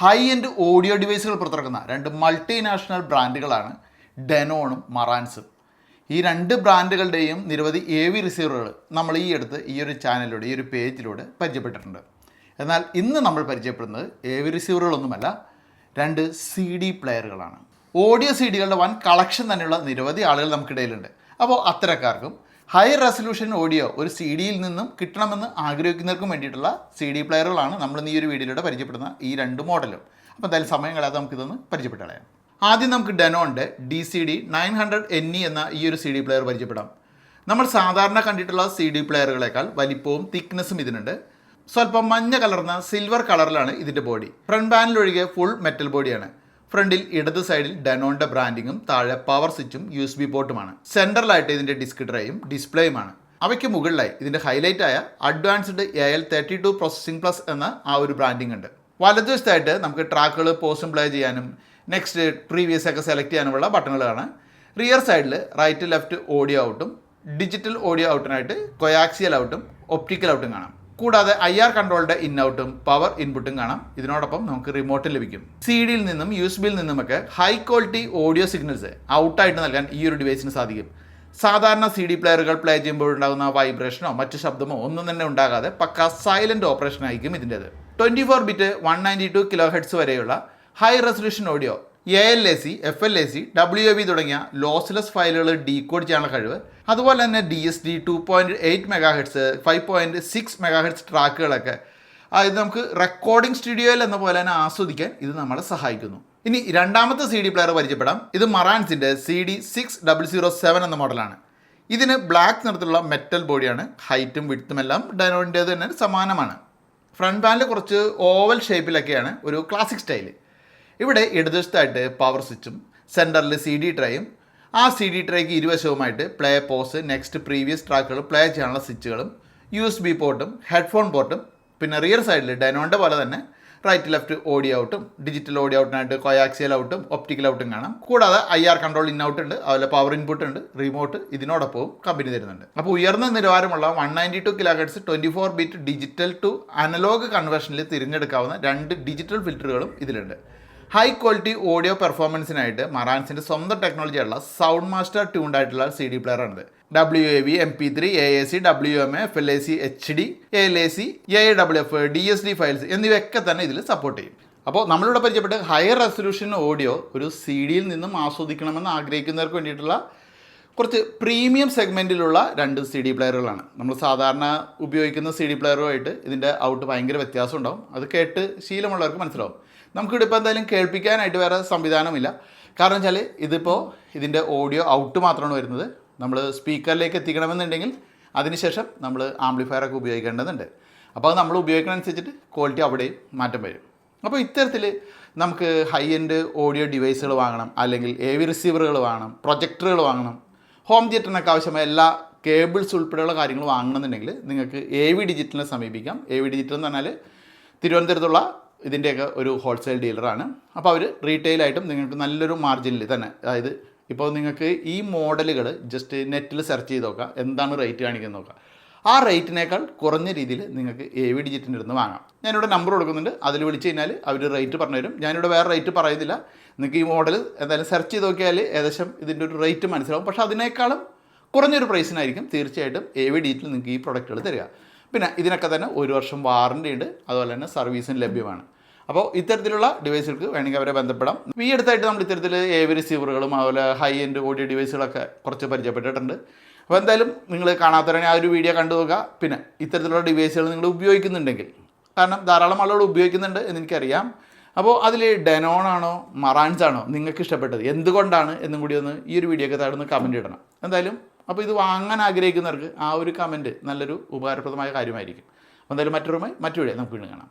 High end audio ഡിവൈസുകൾ പുറത്തിറക്കുന്ന രണ്ട് multinational ബ്രാൻഡുകളാണ് ഡെനോണും മറാൻസും ഈ രണ്ട് ബ്രാൻഡുകളുടെയും നിരവധി എ വി റിസീവറുകൾ നമ്മൾ ഈ അടുത്ത് ഈ ഒരു ചാനലിലൂടെ ഈ ഒരു പേജിലൂടെ പരിചയപ്പെട്ടിട്ടുണ്ട്. എന്നാൽ ഇന്ന് നമ്മൾ പരിചയപ്പെടുന്നത് എ വി റിസീവറുകളൊന്നുമല്ല രണ്ട് സി ഡി പ്ലെയറുകളാണ് ഓഡിയോ സി ഡികളുടെ വൻ കളക്ഷൻ തന്നെയുള്ള നിരവധി ആളുകൾ നമുക്കിടയിലുണ്ട്. അപ്പോൾ അത്തരക്കാർക്കും ഹൈ റെസൊല്യൂഷൻ ഓഡിയോ ഒരു സി ഡിയിൽ നിന്നും കിട്ടണമെന്ന് ആഗ്രഹിക്കുന്നവർക്കും വേണ്ടിയിട്ടുള്ള സി ഡി പ്ലെയറുകളാണ് നമ്മൾ ഈ ഒരു വീഡിയോയിലൂടെ പരിചയപ്പെടുന്ന ഈ രണ്ട് മോഡലും. അപ്പോൾ എന്തായാലും സമയം കളയാതെ നമുക്കിതൊന്ന് പരിചയപ്പെട്ട് കളയാം. ആദ്യം നമുക്ക് Denon D C D nine hundred N E എന്ന ഈ ഒരു സി ഡി പ്ലെയർ പരിചയപ്പെടാം. നമ്മൾ സാധാരണ കണ്ടിട്ടുള്ള സി ഡി പ്ലെയറുകളെക്കാൾ വലിപ്പവും തിക്നെസ്സും ഇതിനുണ്ട്. സ്വല്പം മഞ്ഞ കലർന്ന സിൽവർ കളറിലാണ് ഇതിന്റെ ബോഡി ഫ്രണ്ട് ബാനിലൊഴികെ ഫുൾ മെറ്റൽ ബോഡിയാണ് ഫ്രണ്ടിൽ ഇടത് സൈഡിൽ ഡെനോണിന്റെ ബ്രാൻഡിങ്ങും താഴെ പവർ സ്വിച്ചും യു എസ് ബി പോർട്ടുമാണ് സെൻട്രലായിട്ട് ഇതിന്റെ ഡിസ്ക് ഡ്രൈവും ഡിസ്പ്ലേയുമാണ്. അവയ്ക്ക് മുകളിലായി ഇതിന്റെ ആയ advanced A L thirty two processing plus എന്ന ആ ഒരു ബ്രാൻഡിംഗ് ഉണ്ട്. വലതുവശത്തായിട്ട് നമുക്ക് ട്രാക്കുകൾ പോസ്റ്റും പ്ലേ ചെയ്യാനും നെക്സ്റ്റ് പ്രീവിയസ് ഒക്കെ സെലക്ട് ചെയ്യാനുമുള്ള ബട്ടണുകളാണ്. റിയർ സൈഡിൽ റൈറ്റ് ലെഫ്റ്റ് ഓഡിയോ ഔട്ടും ഡിജിറ്റൽ ഓഡിയോ ഔട്ടിനായിട്ട് കൊയാക്സിയൽ ഔട്ടും ഒപ്റ്റിക്കൽ ഔട്ടും കാണാം. കൂടാതെ ഐ ആർ കൺട്രോൾഡ് ഇൻഔട്ടും പവർ ഇൻപുട്ടും കാണാം. ഇതിനോടൊപ്പം നമുക്ക് റിമോട്ട് ലഭിക്കും. സി ഡിയിൽ നിന്നും യു എസ് ബിയിൽ നിന്നുമൊക്കെ ഹൈ ക്വാളിറ്റി ഓഡിയോ സിഗ്നൽസ് ഔട്ടായിട്ട് നൽകാൻ ഈ ഒരു ഡിവൈസിന് സാധിക്കും. സാധാരണ സി ഡി പ്ലെയറുകൾ പ്ലേ ചെയ്യുമ്പോൾ ഉണ്ടാകുന്ന വൈബ്രേഷനോ മറ്റു ശബ്ദമോ ഒന്നും തന്നെ ഉണ്ടാകാതെ പക്ക സൈലന്റ് ഓപ്പറേഷൻ ആയിരിക്കും ഇതിന്റെത്. Twenty four bit one ninety two kilo hertz വരെയുള്ള high resolution audio A L A C F L A C W A B തുടങ്ങിയ ലോസ്ലെസ് ഫയലുകൾ ഡീകോഡ് ചെയ്യാനുള്ള കഴിവ്. അതുപോലെ തന്നെ D S D two point eight mega hertz five point six mega hertz ട്രാക്കുകളൊക്കെ ഇത് നമുക്ക് recording സ്റ്റുഡിയോയിൽ എന്ന പോലെ തന്നെ ആസ്വദിക്കാൻ ഇത് നമ്മളെ സഹായിക്കുന്നു. ഇനി രണ്ടാമത്തെ സി ഡി പ്ലെയർ പരിചയപ്പെടാം. ഇത് മറാൻസിന്റെ C D six double zero seven എന്ന മോഡലാണ് ഇതിന് ബ്ലാക്ക് നിറത്തിലുള്ള മെറ്റൽ ബോഡിയാണ് ഹൈറ്റും വിഡ്ത്തും എല്ലാം ഡൈനോഡിന്റെ തന്നെ സമാനമാണ്. ഫ്രണ്ട് പാനൽ കുറച്ച് ഓവൽ ഷേപ്പിലൊക്കെയാണ് ഒരു ക്ലാസിക് സ്റ്റൈൽ ഇവിടെ ഇടതുവശത്തായിട്ട് പവർ സ്വിച്ചും സെന്ററിൽ സി ഡി ട്രേയും ആ സി ഡി ട്രേക്ക് ഇരുവശവുമായിട്ട് പ്ലേ പോസ് നെക്സ്റ്റ് പ്രീവിയസ് ട്രാക്കുകൾ പ്ലേ ചെയ്യാനുള്ള സ്വിച്ചുകളും യു എസ് ബി പോർട്ടും ഹെഡ്ഫോൺ പോർട്ടും പിന്നെ റിയർ സൈഡിൽ ഡെനോന്റെ പോലെ തന്നെ റൈറ്റ് ലെഫ്റ്റ് ഓഡിയോ ഔട്ടും ഡിജിറ്റൽ ഓഡിയോ ഔട്ടിനായിട്ട് കൊയാക്സിയൽ ഔട്ടും ഒപ്റ്റിക്കൽ ഔട്ടും കാണാം. കൂടാതെ I R control in out ഉണ്ട് അതുപോലെ പവർ ഇൻപുട്ട് ഉണ്ട് റിമോട്ട് ഇതിനോടൊപ്പവും കമ്പനി തരുന്നുണ്ട്. അപ്പോൾ ഉയർന്ന നിലവാരമുള്ള one ninety two kilohertz twenty four bit digital to analogue കൺവേർഷനിൽ തിരഞ്ഞെടുക്കാവുന്ന രണ്ട് ഡിജിറ്റൽ ഫിൽറ്ററുകളും ഇതിലുണ്ട്. ഹൈ ക്വാളിറ്റി ഓഡിയോ പെർഫോമൻസിനായിട്ട് മറാൻസിന്റെ സ്വന്തം ടെക്നോളജിയുള്ള സൗണ്ട് മാസ്റ്റർ ട്യൂൺഡ് ആയിട്ടുള്ള സി ഡി പ്ലെയർ ആണ് W A V M P three A A C W M F L A C H D L A C A W F D S D files എന്നിവയൊക്കെ തന്നെ ഇതിൽ support ചെയ്യും. അപ്പോൾ നമ്മളിവിടെ പരിചയപ്പെട്ട് higher resolution audio ഒരു C ഡിയിൽ നിന്നും ആസ്വദിക്കണമെന്ന് ആഗ്രഹിക്കുന്നവർക്ക് വേണ്ടിയിട്ടുള്ള കുറച്ച് പ്രീമിയം സെഗ്മെന്റിലുള്ള രണ്ട് സി ഡി പ്ലെയറുകളാണ് നമ്മൾ സാധാരണ ഉപയോഗിക്കുന്ന സി ഡി പ്ലെയറുമായിട്ട് ഇതിന്റെ ഔട്ട് ഭയങ്കര വ്യത്യാസം ഉണ്ടാവും. അത് കേട്ട് ശീലമുള്ളവർക്ക് മനസ്സിലാവും. നമുക്കിവിടെ ഇപ്പോൾ എന്തായാലും കേൾപ്പിക്കാനായിട്ട് വേറെ സംവിധാനമില്ല. കാരണം വെച്ചാൽ ഇതിപ്പോൾ ഇതിന്റെ ഓഡിയോ ഔട്ട് മാത്രമാണ് വരുന്നത്. നമ്മൾ സ്പീക്കറിലേക്ക് എത്തിക്കണമെന്നുണ്ടെങ്കിൽ അതിനുശേഷം നമ്മൾ ആംപ്ലിഫയറൊക്കെ ഉപയോഗിക്കേണ്ടതുണ്ട്. അപ്പോൾ അത് നമ്മൾ ഉപയോഗിക്കണമനുസരിച്ചിട്ട് ക്വാളിറ്റി അവിടെയും മാറ്റം വരും. അപ്പോൾ ഇത്തരത്തിൽ നമുക്ക് ഹൈ എൻഡ് ഓഡിയോ ഡിവൈസുകൾ വാങ്ങണം. അല്ലെങ്കിൽ എ വി റിസീവറുകൾ വാങ്ങണം. പ്രൊജക്ടറുകൾ വാങ്ങണം. ഹോം തിയേറ്ററിനൊക്കെ ആവശ്യമായ എല്ലാ കേബിൾസ് ഉൾപ്പെടെയുള്ള കാര്യങ്ങൾ വാങ്ങണമെന്നുണ്ടെങ്കിൽ നിങ്ങൾക്ക് എ വി ഡിജിറ്റലിനെ സമീപിക്കാം. എ വി ഡിജിറ്റൽ എന്ന് പറഞ്ഞാൽ തിരുവനന്തപുരത്തുള്ള ഇതിന്റെയൊക്കെ ഒരു ഹോൾസെയിൽ ഡീലറാണ് അപ്പോൾ അവർ റീറ്റെയിലായിട്ടും നിങ്ങൾക്ക് നല്ലൊരു മാർജിനിൽ തന്നെ അതായത് ഇപ്പോൾ നിങ്ങൾക്ക് ഈ മോഡലുകൾ ജസ്റ്റ് നെറ്റിൽ സെർച്ച് ചെയ്ത് നോക്കുക എന്താണ് റേറ്റ് കാണിക്കുന്നത് നോക്കുക ആ റേറ്റിനേക്കാൾ കുറഞ്ഞ രീതിയിൽ നിങ്ങൾക്ക് എ വി ഡിജിറ്റിന്റെ അടുത്ത് വാങ്ങാം. ഞാനിവിടെ നമ്പർ കൊടുക്കുന്നുണ്ട് അതിൽ വിളിച്ച് കഴിഞ്ഞാൽ അവർ റേറ്റ് പറഞ്ഞു തരും. ഞാനിവിടെ വേറെ റേറ്റ് പറയുന്നില്ല. നിങ്ങൾക്ക് ഈ മോഡൽ എന്തായാലും സെർച്ച് ചെയ്ത് നോക്കിയാൽ ഏകദേശം ഇതിന്റെ ഒരു റേറ്റ് മനസ്സിലാവും. പക്ഷേ അതിനേക്കാളും കുറഞ്ഞൊരു പ്രൈസിനായിരിക്കും തീർച്ചയായിട്ടും എ വി ഡിജിറ്റിൽ നിങ്ങൾക്ക് ഈ പ്രൊഡക്റ്റുകൾ തരിക. പിന്നെ ഇതിനൊക്കെ തന്നെ ഒരു വർഷം വാറണ്ടി ഉണ്ട്. അതുപോലെ തന്നെ സർവീസും ലഭ്യമാണ്. അപ്പോൾ ഇത്തരത്തിലുള്ള ഡിവൈസുകൾക്ക് വേണമെങ്കിൽ അവരെ ബന്ധപ്പെടാം. ഈ അടുത്തായിട്ട് നമ്മൾ ഇത്തരത്തിൽ എ വി റിസീവറുകളും അതുപോലെ ഹൈ എൻഡ് ഓഡിയോ ഡിവൈസുകളൊക്കെ കുറച്ച് പരിചയപ്പെട്ടിട്ടുണ്ട്. അപ്പോൾ എന്തായാലും നിങ്ങൾ കാണാത്തവരാണെങ്കിൽ ആ ഒരു വീഡിയോ കണ്ടു നോക്കുക. പിന്നെ ഇത്തരത്തിലുള്ള ഡിവൈസുകൾ നിങ്ങൾ ഉപയോഗിക്കുന്നുണ്ടെങ്കിൽ. കാരണം ധാരാളം ആളുകൾ ഉപയോഗിക്കുന്നുണ്ട് എന്ന് എനിക്കറിയാം. അപ്പോൾ അതിൽ ഡെനോൺ ആണോ ആണോ നിങ്ങൾക്ക് ഇഷ്ടപ്പെട്ടത്? എന്തുകൊണ്ടാണ്? എന്നും കൂടി ഒന്ന് ഈ ഒരു വീഡിയോക്ക് താഴെ ഒന്ന് കമന്റ് ഇടണം. എന്തായാലും അപ്പോൾ ഇത് വാങ്ങാൻ ആഗ്രഹിക്കുന്നവർക്ക് ആ ഒരു കമന്റ് നല്ലൊരു ഉപകാരപ്രദമായ കാര്യമായിരിക്കും. അപ്പോൾ എന്തായാലും മറ്റൊരുമായി മറ്റു വീഡിയോ നമുക്ക് വീണ്ടും കാണാം.